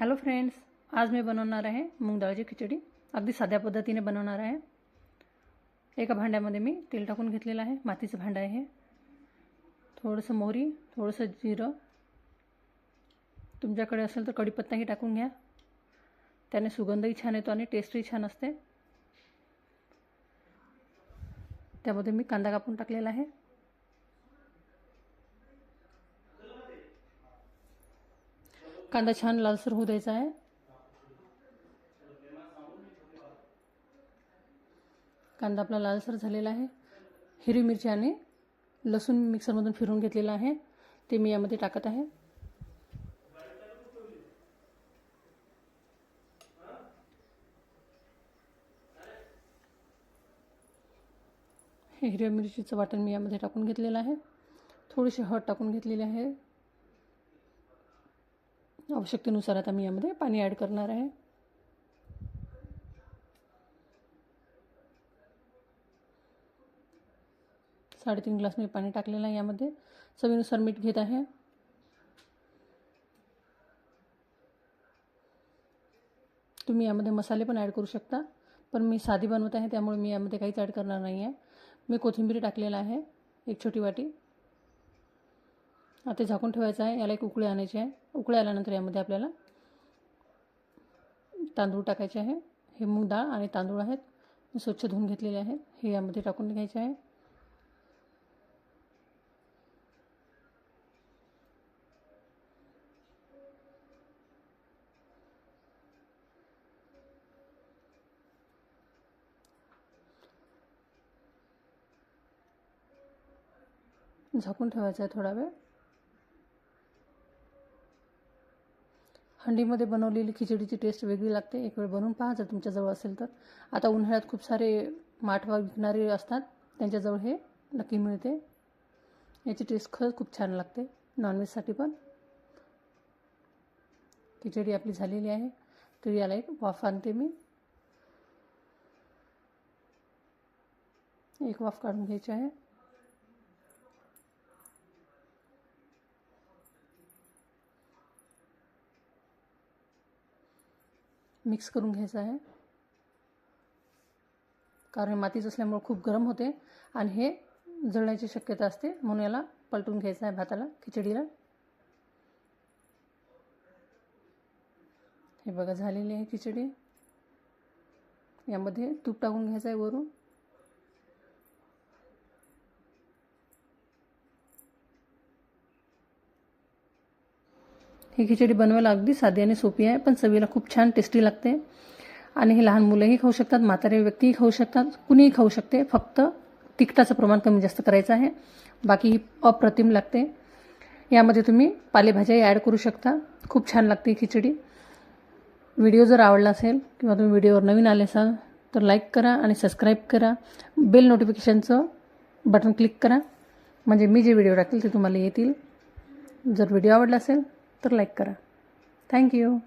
Hello friends आज मी बनवणार आहे मूग डाळीची खिचडी. अगदी साध्या पद्धतीने बनवणार आहे. एका भांड्यामध्ये मी तेल टाकून घेतलेलं आहे. मातीचं भांडं आहे थोडंसं मोहरी थोडंसं जिरं. तुमच्याकडे असेल तर कढीपत्ताही टाकून घ्या. त्याने सुगंधही छान येतो आणि टेस्टही छान असते. त्यामध्ये मी कांदा कापून टाकलेला आहे. कांदा छान लालसर होऊ द्यायचा आहे. कांदा आपला लालसर झालेला आहे. हिरवी मिरची आणि लसूण मिक्सरमधून फिरून घेतलेला आहे. ते मी यामध्ये टाकत आहे. हे हिरव्या मिरचीचं वाटण मी यामध्ये टाकून घेतलेलं आहे. थोडीशी हळद टाकून घेतलेली आहे. आवश्यकतेनुसार आता मी यामध्ये पाणी ॲड करणार आहे. साडेतीन ग्लास मी पाणी टाकलेलं आहे यामध्ये. चवीनुसार मीठ घेत आहे. तुम्ही यामध्ये मसाले पण ॲड करू शकता पण मी साधी बनवत आहे त्यामुळे मी यामध्ये काहीच ॲड करणार नाही आहे मी कोथिंबीर टाकलेला आहे एक छोटी वाटी. आता झाकून ठेवायचं आहे. याला एक उकळी आणायची आहे. उकळी आल्यानंतर यामध्ये आपल्याला तांदूळ टाकायचे आहे. हे मूग डाळ आणि तांदूळ आहेत. मी स्वच्छ धुवून घेतलेले आहेत. हे यामध्ये टाकून घ्यायचे आहे. झाकून ठेवायचं आहे थोडा वेळ. थंडीमध्ये बनवलेली खिचडीची टेस्ट वेगळी लागते. एक वेळ बनवून पहा जर तुमच्याजवळ असेल तर. आता उन्हाळ्यात खूप सारे माठवा विकणारे असतात. त्यांच्याजवळ हे नक्की मिळते. याची टेस्ट खरंच खूप छान लागते. नॉनव्हेजसाठी पण. खिचडी आपली झालेली आहे. तर याला एक वाफ आणते मी. एक वाफ काढून घ्यायची आहे. मिक्स करून घ्यायचं आहे. कारण हे मातीच असल्यामुळे खूप गरम होते आणि हे जळण्याची शक्यता असते. म्हणून याला पलटून घ्यायचं आहे भाताला खिचडीला. हे बघा झालेली आहे खिचडी. यामध्ये तूप टाकून घ्यायचं आहे वरून. ही खिचडी बनवायला अगदी साधी आणि सोपी आहे पण चवीला खूप छान टेस्टी लागते. आणि हे लहान मुलंही खाऊ शकतात म्हातारे व्यक्तीही खाऊ शकतात कुणीही खाऊ शकते. फक्त तिखटाचं प्रमाण कमी जास्त करायचं आहे. बाकी ही अप्रतिम लागते. यामध्ये तुम्ही पालेभाज्याही ॲड करू शकता. खूप छान लागते ही खिचडी. व्हिडिओ जर आवडला असेल किंवा तुम्ही व्हिडिओवर नवीन आले असाल तर लाईक करा आणि सबस्क्राईब करा. बेल नोटिफिकेशनचं बटन क्लिक करा. म्हणजे मी जे व्हिडिओ टाकेल ते तुम्हाला येतील. जर व्हिडिओ आवडला असेल तर लाईक करा. थँक्यू